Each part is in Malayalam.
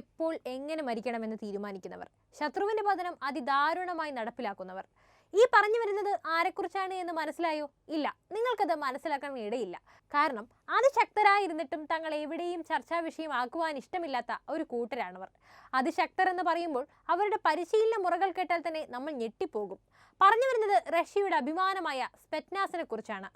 എപ്പോൾ എങ്ങനെ മരിക്കണമെന്ന് തീരുമാനിക്കുന്നവർ ശത്രുവിന്റെ പതനം അതിദാരുണമായി നടപ്പിലാക്കുന്നവർ. ഈ പറഞ്ഞു വരുന്നത് ആരെക്കുറിച്ചാണ് എന്ന് മനസ്സിലായോ? ഇല്ല. നിങ്ങൾക്കത് മനസ്സിലാക്കാൻ ഇടയില്ല. കാരണം അതിശക്തരായിരുന്നിട്ടും തങ്ങൾ എവിടെയും ചർച്ചാ വിഷയമാക്കുവാൻ ഇഷ്ടമില്ലാത്ത ഒരു കൂട്ടരാണവർ. അതിശക്തർ എന്ന് പറയുമ്പോൾ അവരുടെ പരിശീലന മുറകൾ കേട്ടാൽ തന്നെ നമ്മൾ ഞെട്ടിപ്പോകും. പറഞ്ഞു വരുന്നത് റഷ്യയുടെ അഭിമാനമായ സ്പെറ്റ്നാസിനെ കുറിച്ചാണ്.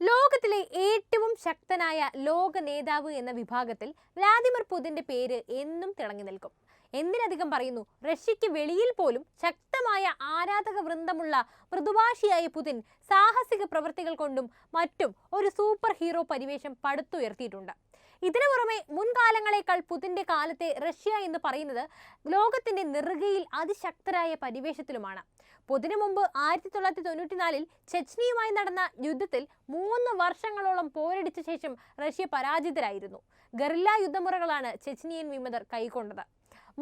ലോകത്തിലെ ഏറ്റവും ശക്തനായ ലോക നേതാവ് എന്ന വിഭാഗത്തിൽ വ്ലാദിമിർ പുതിന്റെ പേര് എന്നും തിളങ്ങി നിൽക്കും. എന്തിനധികം പറയുന്നു? റഷ്യയ്ക്ക് വെളിയിൽ പോലും ശക്തമായ ആരാധക വൃന്ദമുള്ള മൃദുഭാഷിയായ പുതിൻ സാഹസിക പ്രവൃത്തികൾ കൊണ്ടും മറ്റും ഒരു സൂപ്പർ ഹീറോ പരിവേഷം പടുത്തുയർത്തിയിട്ടുണ്ട്. ഇതിനു പുറമെ മുൻകാലങ്ങളെക്കാൾ പുതിന്റെ കാലത്തെ റഷ്യ എന്ന് പറയുന്നത് ലോകത്തിന്റെ നെറുകയിൽ അതിശക്തരായ പരിവേഷത്തിലുമാണ്. പുതിനു മുമ്പ് ആയിരത്തി തൊള്ളായിരത്തി തൊണ്ണൂറ്റിനാലിൽ ചെച്നിയുമായി നടന്ന യുദ്ധത്തിൽ മൂന്ന് വർഷങ്ങളോളം പോരടിച്ച ശേഷം റഷ്യ പരാജിതരായിരുന്നു. ഗറില്ല യുദ്ധമുറകളാണ് ചെച്നിയൻ വിമതർ കൈക്കൊണ്ടത്.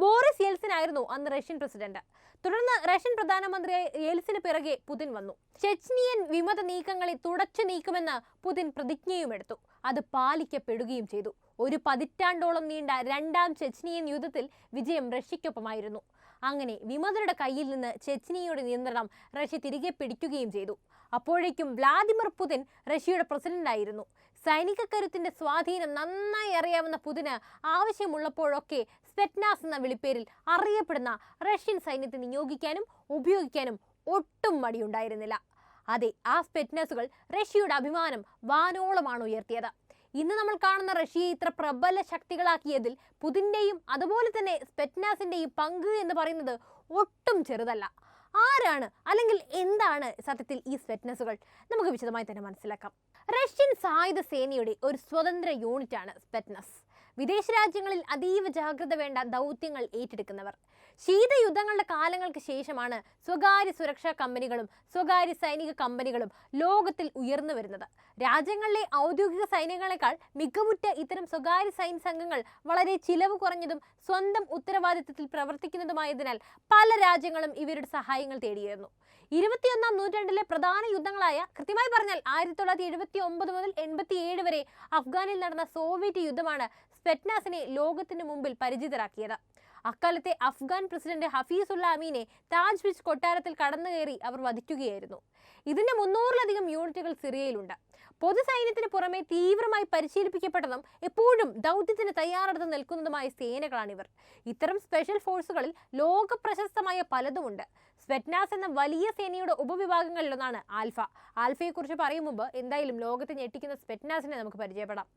ബോറിസ് യെൽസിൻ ആയിരുന്നു അന്ന് റഷ്യൻ പ്രസിഡന്റ്. തുടർന്ന് റഷ്യൻ പ്രധാനമന്ത്രിയായി യെൽസിന് പിറകെ പുതിൻ വന്നു. ചെച്നിയൻ വിമത നീക്കങ്ങളെ തുടച്ചു നീക്കുമെന്ന് പുതിൻ പ്രതിജ്ഞയുമെടുത്തു. അത് പാലിക്കപ്പെടുകയും ചെയ്തു. ഒരു പതിറ്റാണ്ടോളം നീണ്ട രണ്ടാം ചെച്നിയൻ യുദ്ധത്തിൽ വിജയം റഷ്യയ്ക്കൊപ്പമായിരുന്നു. അങ്ങനെ വിമതരുടെ കയ്യിൽ നിന്ന് ചെച്നിയയുടെ നിയന്ത്രണം റഷ്യ തിരികെ പിടിക്കുകയും ചെയ്തു. അപ്പോഴേക്കും വ്ലാദിമിർ പുതിൻ റഷ്യയുടെ പ്രസിഡന്റായിരുന്നു സൈനിക കരുത്തിന്റെ സ്വാധീനം നന്നായി അറിയാവുന്ന പുതിന് ആവശ്യമുള്ളപ്പോഴൊക്കെ സ്പെറ്റ്നാസ് എന്ന വിളിപ്പേരിൽ അറിയപ്പെടുന്ന റഷ്യൻ സൈന്യത്തെ നിയോഗിക്കാനും ഉപയോഗിക്കാനും ഒട്ടും മടിയുണ്ടായിരുന്നില്ല. അതെ ആ സ്പെറ്റ്നസുകൾ റഷ്യയുടെ അഭിമാനം വാനോളമാണ് ഉയർത്തിയത്. ഇന്ന് നമ്മൾ കാണുന്ന റഷ്യയെ ഇത്ര പ്രബല ശക്തികളാക്കിയതിൽ പുതിന്റെയും അതുപോലെ തന്നെ സ്പെറ്റ്നാസിന്റെയും പങ്ക് എന്ന് പറയുന്നത് ഒട്ടും ചെറുതല്ല. ആരാണ് അല്ലെങ്കിൽ എന്താണ് സത്യത്തിൽ ഈ സ്പെറ്റ്നസുകൾ? നമുക്ക് വിശദമായി തന്നെ മനസ്സിലാക്കാം. റഷ്യൻ സായുധ സേനയുടെ ഒരു സ്വതന്ത്ര യൂണിറ്റാണ് സ്പെറ്റ്നസ്. വിദേശ രാജ്യങ്ങളിൽ അതീവ ജാഗ്രത വേണ്ട ദൗത്യങ്ങൾ ഏറ്റെടുക്കുന്നവർ. ശീതയുദ്ധങ്ങളുടെ കാലങ്ങൾക്ക് ശേഷമാണ് സ്വകാര്യ സുരക്ഷാ കമ്പനികളും സ്വകാര്യ സൈനിക കമ്പനികളും ലോകത്തിൽ ഉയർന്നു വരുന്നത്. രാജ്യങ്ങളിലെ ഔദ്യോഗിക സൈന്യങ്ങളെക്കാൾ മികവുറ്റ ഇത്തരം സ്വകാര്യ സൈനിക സംഘങ്ങൾ വളരെ ചിലവ് കുറഞ്ഞതും സ്വന്തം ഉത്തരവാദിത്തത്തിൽ പ്രവർത്തിക്കുന്നതുമായതിനാൽ പല രാജ്യങ്ങളും ഇവരുടെ സഹായങ്ങൾ തേടിയിരുന്നു. ഇരുപത്തിയൊന്നാം നൂറ്റാണ്ടിലെ പ്രധാന യുദ്ധങ്ങളായ കൃത്യമായി പറഞ്ഞാൽ ആയിരത്തി തൊള്ളായിരത്തി എഴുപത്തി ഒമ്പത് മുതൽ എൺപത്തി ഏഴ് വരെ അഫ്ഗാനിൽ നടന്ന സോവിയറ്റ് യുദ്ധമാണ് സ്പെറ്റ്നാസിനെ ലോകത്തിന് മുമ്പിൽ പരിചിതരാക്കിയത്. അക്കാലത്തെ അഫ്ഗാൻ പ്രസിഡന്റ് ഹഫീസുള്ള അമീനെ താജ് വിച്ച് കൊട്ടാരത്തിൽ കടന്നുകയറി അവർ വധിക്കുകയായിരുന്നു. ഇതിന്റെ മുന്നൂറിലധികം യൂണിറ്റുകൾ സിറിയയിലുണ്ട്. പൊതുസൈന്യത്തിന് പുറമെ തീവ്രമായി പരിശീലിപ്പിക്കപ്പെട്ടതും എപ്പോഴും ദൗത്യത്തിന് തയ്യാറെടുത്ത് നിൽക്കുന്നതുമായ സേനകളാണിവർ. ഇത്തരം സ്പെഷ്യൽ ഫോഴ്സുകളിൽ ലോക പ്രശസ്തമായ പലതുമുണ്ട്. സ്വെറ്റ്നാസ് എന്ന വലിയ സേനയുടെ ഉപവിഭാഗങ്ങളിലൊന്നാണ് ആൽഫ. ആൽഫയെക്കുറിച്ച് പറയും മുമ്പ് എന്തായാലും ലോകത്തെ ഞെട്ടിക്കുന്ന സ്വെറ്റ്നാസിനെ നമുക്ക് പരിചയപ്പെടാം.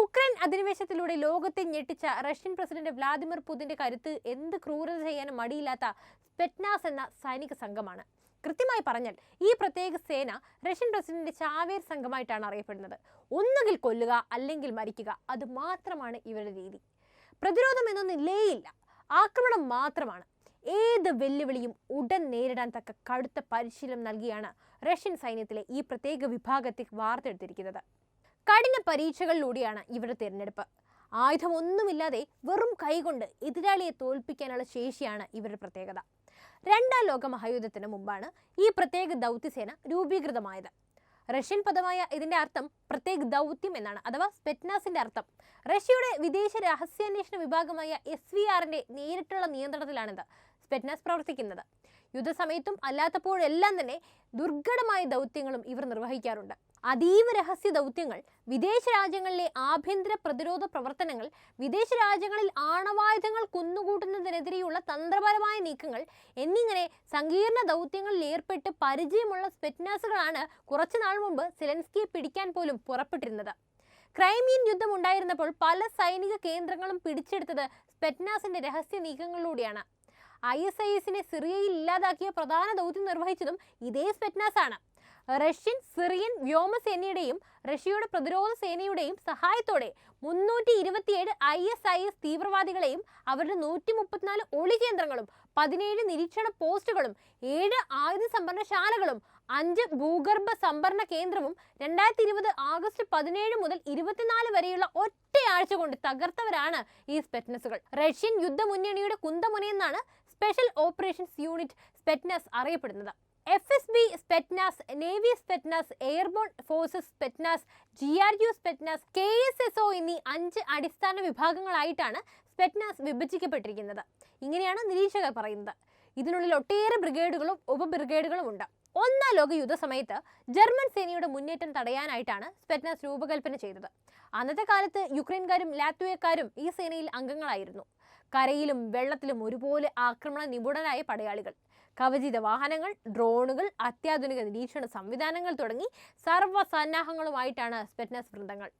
ഉക്രൈൻ അധിനിവേശത്തിലൂടെ ലോകത്തെ ഞെട്ടിച്ച റഷ്യൻ പ്രസിഡന്റ് വ്ളാദിമിർ പുതിന്റെ കരുത്ത് എന്ത് ക്രൂരത ചെയ്യാനും മടിയില്ലാത്ത സ്പെറ്റ്നാസ് എന്ന സൈനിക സംഘമാണ്. കൃത്യമായി പറഞ്ഞാൽ ഈ പ്രത്യേക സേന റഷ്യൻ പ്രസിഡന്റ് ചാവേർ സംഘമായിട്ടാണ് അറിയപ്പെടുന്നത്. ഒന്നുകിൽ കൊല്ലുക അല്ലെങ്കിൽ മരിക്കുക. അത് മാത്രമാണ് ഇവരുടെ രീതി. പ്രതിരോധം എന്നൊന്നില്ലേ ഇല്ല ആക്രമണം മാത്രമാണ്. ഏത് വെല്ലുവിളിയും ഉടൻ നേരിടാൻ തക്ക കടുത്ത പരിശീലനം നൽകിയാണ് റഷ്യൻ സൈന്യത്തിലെ ഈ പ്രത്യേക വിഭാഗത്തെ വാർത്തെടുത്തിരിക്കുന്നത്. കഠിന പരീക്ഷകളിലൂടെയാണ് ഇവരുടെ തിരഞ്ഞെടുപ്പ്. ആയുധമൊന്നുമില്ലാതെ വെറും കൈകൊണ്ട് എതിരാളിയെ തോൽപ്പിക്കാനുള്ള ശേഷിയാണ് ഇവരുടെ പ്രത്യേകത. രണ്ടാം ലോക മഹായുദ്ധത്തിന് മുമ്പാണ് ഈ പ്രത്യേക ദൗത്യസേന രൂപീകൃതമായത്. റഷ്യൻ പദമായ ഇതിന്റെ അർത്ഥം പ്രത്യേക ദൗത്യം എന്നാണ് അഥവാ സ്പെറ്റ്നാസിന്റെ അർത്ഥം. റഷ്യയുടെ വിദേശ രഹസ്യാന്വേഷണ വിഭാഗമായ എസ് വി ആറിന്റെ നേരിട്ടുള്ള നിയന്ത്രണത്തിലാണിത് സ്പെറ്റ്നാസ് പ്രവർത്തിക്കുന്നത്. യുദ്ധസമയത്തും അല്ലാത്തപ്പോഴെല്ലാം തന്നെ ദുർഘടമായ ദൗത്യങ്ങളും ഇവർ നിർവഹിക്കാറുണ്ട്. അതീവ രഹസ്യ ദൗത്യങ്ങൾ വിദേശ രാജ്യങ്ങളിലെ ആഭ്യന്തര പ്രതിരോധ പ്രവർത്തനങ്ങൾ വിദേശ രാജ്യങ്ങളിൽ ആണവായുധങ്ങൾ കുന്നുകൂട്ടുന്നതിനെതിരെയുള്ള തന്ത്രപരമായ നീക്കങ്ങൾ എന്നിങ്ങനെ സങ്കീർണ ദൗത്യങ്ങളിൽ ഏർപ്പെട്ട് പരിചയമുള്ള സ്പെറ്റ്നാസുകളാണ് കുറച്ചുനാൾ മുമ്പ് സെലൻസ്കിയെ പിടിക്കാൻ പോലും പുറപ്പെട്ടിരുന്നത്. ക്രൈമിയൻ യുദ്ധം ഉണ്ടായിരുന്നപ്പോൾ പല സൈനിക കേന്ദ്രങ്ങളും പിടിച്ചെടുത്തത് സ്പെറ്റ്നാസിന്റെ രഹസ്യ നീക്കങ്ങളിലൂടെയാണ്. ഐ എസ് ഐ എസിനെ സിറിയയിൽ ഇല്ലാതാക്കിയ പ്രധാന ദൗത്യം നിർവഹിച്ചതും ഇതേ സ്പെറ്റ്നാസ് ആണ് റഷ്യൻ സിറിയൻ വ്യോമസേനയുടെയും റഷ്യയുടെ പ്രതിരോധ സേനയുടെയും സഹായത്തോടെ മുന്നൂറ്റി ഇരുപത്തിയേഴ് ഐ എസ് ഐ എസ് തീവ്രവാദികളെയും അവരുടെ നൂറ്റി മുപ്പത്തിനാല് ഒളി കേന്ദ്രങ്ങളും പതിനേഴ് നിരീക്ഷണ പോസ്റ്റുകളും ഏഴ് ആയുധ സംഭരണശാലകളും അഞ്ച് ഭൂഗർഭ സംഭരണ കേന്ദ്രവും രണ്ടായിരത്തി ഇരുപത് ആഗസ്റ്റ് പതിനേഴ് മുതൽ ഇരുപത്തിനാല് വരെയുള്ള ഒറ്റയാഴ്ച കൊണ്ട് തകർത്തവരാണ് ഈ സ്പെറ്റ്നസുകൾ. റഷ്യൻ യുദ്ധമുന്നണിയുടെ കുന്തമുനയെന്നാണ് സ്പെഷ്യൽ ഓപ്പറേഷൻസ് യൂണിറ്റ് സ്പെറ്റ്നസ് അറിയപ്പെടുന്നത്. F S B Spetsnaz navy Spetsnaz airborne forces Spetsnaz G R U Spetsnaz K S S O എന്നീ അഞ്ച് അടിസ്ഥാന വിഭാഗങ്ങളായിട്ടാണ് സ്പെറ്റ്നാസ് വിഭജിക്കപ്പെട്ടിരിക്കുന്നത്. ഇങ്ങനെയാണ് നിരീക്ഷകർ പറയുന്നത്. ഇതിനുള്ളിൽ ഒട്ടേറെ ബ്രിഗേഡുകളും ഉപബ്രിഗേഡുകളും ഉണ്ട്. ഒന്നാം ലോക യുദ്ധസമയത്ത് ജർമ്മൻ സേനയുടെ മുന്നേറ്റം തടയാനായിട്ടാണ് സ്പെറ്റ്നാസ് രൂപകൽപ്പന ചെയ്തത്. അന്നത്തെ കാലത്ത് യുക്രൈൻകാരും ലാത്വിയക്കാരും ഈ സേനയിൽ അംഗങ്ങളായിരുന്നു. കരയിലും വെള്ളത്തിലും ഒരുപോലെ ആക്രമണ നിപുണരായ പടയാളികൾ. കവചിത വാഹനങ്ങൾ ഡ്രോണുകൾ അത്യാധുനിക നിരീക്ഷണ സംവിധാനങ്ങൾ തുടങ്ങി സർവസന്നാഹങ്ങളുമായിട്ടാണ് സ്പെറ്റ്നസ് വൃന്ദങ്ങൾ.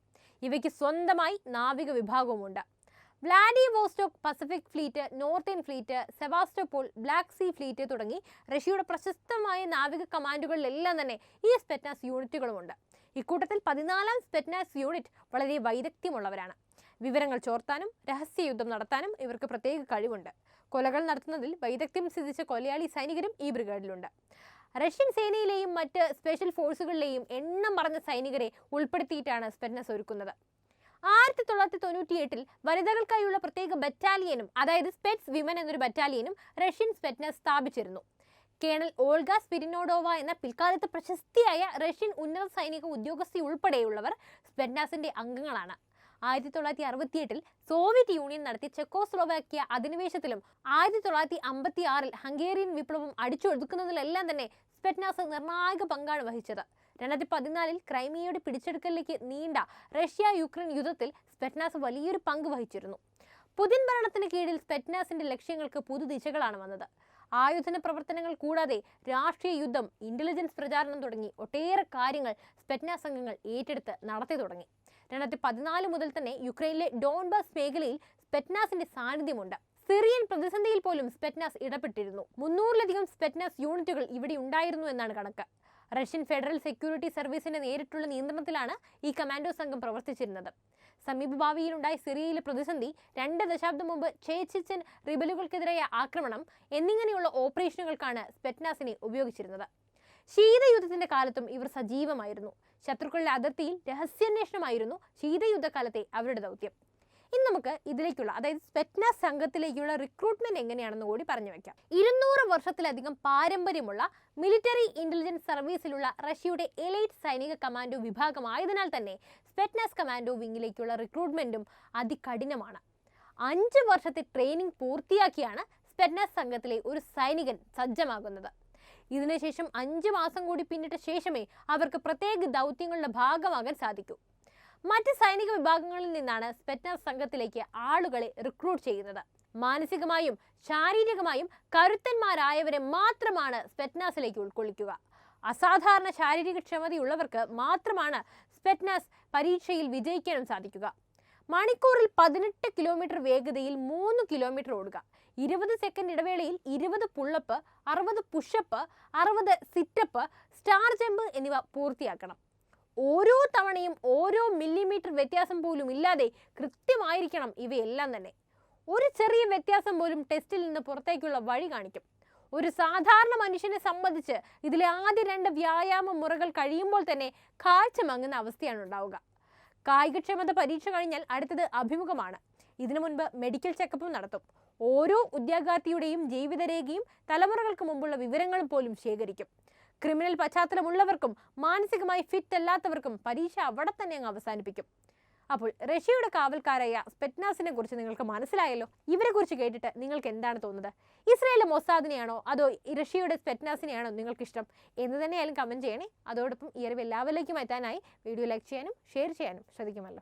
ഇവയ്ക്ക് സ്വന്തമായി നാവിക വിഭാഗവുമുണ്ട്. Vladivostok Pacific fleet northern fleet Sevastopol Black Sea fleet തുടങ്ങി റഷ്യയുടെ പ്രശസ്തമായ നാവിക കമാൻഡുകളിലെല്ലാം തന്നെ ഈ സ്പെറ്റ്നാസ് യൂണിറ്റുകളുമുണ്ട്. ഇക്കൂട്ടത്തിൽ പതിനാലാം സ്പെറ്റ്നാസ് യൂണിറ്റ് വളരെ വൈദഗ്ധ്യമുള്ളവരാണ്. വിവരങ്ങൾ ചോർത്താനും രഹസ്യ യുദ്ധം നടത്താനും ഇവർക്ക് പ്രത്യേക കഴിവുണ്ട്. കൊലകൾ നടത്തുന്നതിൽ വൈദഗ്ധ്യം സിദ്ധിച്ച കൊലയാളി സൈനികരും ഈ ബ്രിഗേഡിലുണ്ട്. റഷ്യൻ സേനയിലെയും മറ്റ് സ്പെഷ്യൽ ഫോഴ്സുകളിലെയും എണ്ണം പറഞ്ഞ സൈനികരെ ഉൾപ്പെടുത്തിയിട്ടാണ് സ്പെറ്റ്നസ് ഒരുക്കുന്നത്. ആയിരത്തി തൊള്ളായിരത്തി തൊണ്ണൂറ്റി എട്ടിൽ വനിതകൾക്കായുള്ള പ്രത്യേക ബറ്റാലിയനും അതായത് സ്പെറ്റ്സ് വിമൻ എന്നൊരു ബറ്റാലിയനും റഷ്യൻ സ്പെറ്റ്നസ് സ്ഥാപിച്ചിരുന്നു. കേണൽ ഓൾഗ സ്പിരിനോഡോവ എന്ന പിൽക്കാലത്ത് പ്രശസ്തിയായ റഷ്യൻ ഉന്നത സൈനിക ഉദ്യോഗസ്ഥി ഉൾപ്പെടെയുള്ളവർ സ്പെറ്റ്നാസിന്റെ അംഗങ്ങളാണ്. ആയിരത്തി തൊള്ളായിരത്തി അറുപത്തിയെട്ടിൽ സോവിയറ്റ് യൂണിയൻ നടത്തിയ ചെക്കോസ്ലോവാക്യ അധിനിവേശത്തിലും ആയിരത്തി തൊള്ളായിരത്തി അമ്പത്തി ആറിൽ ഹംഗേറിയൻ വിപ്ലവം അടിച്ചൊതുക്കുന്നതിലെല്ലാം തന്നെ സ്പെറ്റ്നാസ് നിർണായക പങ്കാണ് വഹിച്ചത്. രണ്ടായിരത്തി പതിനാലിൽ ക്രൈമിയയുടെ പിടിച്ചെടുക്കലിലേക്ക് നീണ്ട റഷ്യ യുക്രൈൻ യുദ്ധത്തിൽ സ്പെറ്റ്നാസ് വലിയൊരു പങ്ക് വഹിച്ചിരുന്നു. പുതിൻ ഭരണത്തിന് കീഴിൽ സ്പെറ്റ്നാസിന്റെ ലക്ഷ്യങ്ങൾക്ക് പുതുദിശകളാണ് വന്നത്. ആയുധന പ്രവർത്തനങ്ങൾ കൂടാതെ രാഷ്ട്രീയ യുദ്ധം ഇന്റലിജൻസ് പ്രചാരണം തുടങ്ങി ഒട്ടേറെ കാര്യങ്ങൾ സ്പെറ്റ്നാസ് അംഗങ്ങൾ ഏറ്റെടുത്ത് നടത്തി തുടങ്ങി. രണ്ടായിരത്തി പതിനാല് മുതൽ തന്നെ യുക്രൈനിലെ ഡോൺബാസ് മേഖലയിൽ സ്പെറ്റ്നാസിന്റെ സാന്നിധ്യമുണ്ട്. സിറിയൻ പ്രതിസന്ധിയിൽ പോലും സ്പെറ്റ്നാസ് ഇടപെട്ടിരുന്നു. മുന്നൂറിലധികം സ്പെറ്റ്നാസ് യൂണിറ്റുകൾ ഇവിടെ ഉണ്ടായിരുന്നു എന്നാണ് കണക്ക്. റഷ്യൻ ഫെഡറൽ സെക്യൂരിറ്റി സർവീസിന്റെ നേരിട്ടുള്ള നിയന്ത്രണത്തിലാണ് ഈ കമാൻഡോ സംഘം പ്രവർത്തിച്ചിരുന്നത്. സമീപഭാവിയിലുണ്ടായ സിറിയയിലെ പ്രതിസന്ധി രണ്ട് ദശാബ്ദം മുമ്പ് ചേച്ചിച്ചൻ റിബലുകൾക്കെതിരായ ആക്രമണം എന്നിങ്ങനെയുള്ള ഓപ്പറേഷനുകൾക്കാണ് സ്പെറ്റ്നാസിനെ ഉപയോഗിച്ചിരുന്നത്. ശീതയുദ്ധത്തിന്റെ കാലത്തും ഇവർ സജീവമായിരുന്നു. ശത്രുക്കളുടെ അതിർത്തിയിൽ രഹസ്യാന്വേഷണമായിരുന്നു ശീതയുദ്ധകാലത്തെ അവരുടെ ദൗത്യം. ഇനി നമുക്ക് ഇതിലേക്കുള്ള അതായത് സ്പെറ്റ്നാസ് സംഘത്തിലേക്കുള്ള റിക്രൂട്ട്മെന്റ് എങ്ങനെയാണെന്ന് കൂടി പറഞ്ഞു വെക്കാം. ഇരുന്നൂറ് വർഷത്തിലധികം പാരമ്പര്യമുള്ള മിലിറ്ററി ഇന്റലിജൻസ് സർവീസിലുള്ള റഷ്യയുടെ എലൈറ്റ് സൈനിക കമാൻഡോ വിഭാഗമായതിനാൽ തന്നെ സ്പെറ്റ്നസ് കമാൻഡോ വിങ്ങിലേക്കുള്ള റിക്രൂട്ട്മെന്റും അതികഠിനമാണ്. അഞ്ച് വർഷത്തെ ട്രെയിനിങ് പൂർത്തിയാക്കിയാണ് സ്പെറ്റ്നാസ് സംഘത്തിലെ ഒരു സൈനികൻ സജ്ജമാകുന്നത്. ഇതിനുശേഷം അഞ്ച് മാസം കൂടി പിന്നിട്ട ശേഷമേ അവർക്ക് പ്രത്യേക ദൗത്യങ്ങളുടെ ഭാഗമാകാൻ സാധിക്കൂ. മറ്റ് സൈനിക വിഭാഗങ്ങളിൽ നിന്നാണ് സ്പെറ്റ്നർ സംഘത്തിലേക്ക് ആളുകളെ റിക്രൂട്ട് ചെയ്യുന്നത്. മാനസികമായും ശാരീരികമായും കരുത്തന്മാരായവരെ മാത്രമാണ് സ്പെറ്റ്നാസിലേക്ക് ഉൾക്കൊള്ളിക്കുക. അസാധാരണ ശാരീരിക ക്ഷമതയുള്ളവർക്ക് മാത്രമാണ് സ്പെറ്റ്നാസ് പരീക്ഷയിൽ വിജയിക്കാനും സാധിക്കുക. മണിക്കൂറിൽ പതിനെട്ട് കിലോമീറ്റർ വേഗതയിൽ മൂന്ന് കിലോമീറ്റർ ഓടുക. ഇരുപത് സെക്കൻഡ് ഇടവേളയിൽ ഇരുപത് പുള്ളപ്പ് അറുപത് പുഷപ്പ് അറുപത് സിറ്റപ്പ് സ്റ്റാർ ജമ്പ് എന്നിവ പൂർത്തിയാക്കണം. ഓരോ തവണയും ഓരോ മില്ലിമീറ്റർ വ്യത്യാസം പോലും ഇല്ലാതെ കൃത്യമായിരിക്കണം ഇവയെല്ലാം തന്നെ. ഒരു ചെറിയ വ്യത്യാസം പോലും ടെസ്റ്റിൽ നിന്ന് പുറത്തേക്കുള്ള വഴി കാണിക്കും. ഒരു സാധാരണ മനുഷ്യനെ സംബന്ധിച്ച് ഇതിലെ ആദ്യ രണ്ട് വ്യായാമ മുറകൾ കഴിയുമ്പോൾ തന്നെ കാഴ്ച മങ്ങുന്ന അവസ്ഥയാണ് ഉണ്ടാവുക. കായികക്ഷമത പരീക്ഷ കഴിഞ്ഞാൽ അടുത്തത് അഭിമുഖമാണ്. ഇതിനു മുൻപ് മെഡിക്കൽ ചെക്കപ്പും നടത്തും. ഓരോ ഉദ്യോഗാർത്ഥിയുടെയും ജീവിതരേഖയും തലമുറകൾക്ക് മുമ്പുള്ള വിവരങ്ങളും പോലും ശേഖരിക്കും. ക്രിമിനൽ പശ്ചാത്തലമുള്ളവർക്കും മാനസികമായി ഫിറ്റ് അല്ലാത്തവർക്കും പരീക്ഷ അവിടെ തന്നെ അങ്ങ് അവസാനിപ്പിക്കും. അപ്പോൾ റഷ്യയുടെ കാവൽക്കാരായ സ്പെറ്റ്നാസിനെ കുറിച്ച് നിങ്ങൾക്ക് മനസ്സിലായല്ലോ? ഇവരെ കുറിച്ച് കേട്ടിട്ട് നിങ്ങൾക്ക് എന്താണ് തോന്നുന്നത്? ഇസ്രായേലിലെ മൊസാദിനെയാണോ അതോ റഷ്യയുടെ സ്പെറ്റ്നാസിനെയാണോ നിങ്ങൾക്ക് ഇഷ്ടം എന്ന് തന്നെയായാലും കമന്റ് ചെയ്യണേ. അതോടൊപ്പം ഈ അറിവ് എല്ലാവരിലേക്കും എത്താനായി വീഡിയോ ലൈക്ക് ചെയ്യാനും ഷെയർ ചെയ്യാനും ശ്രദ്ധിക്കുമല്ലോ.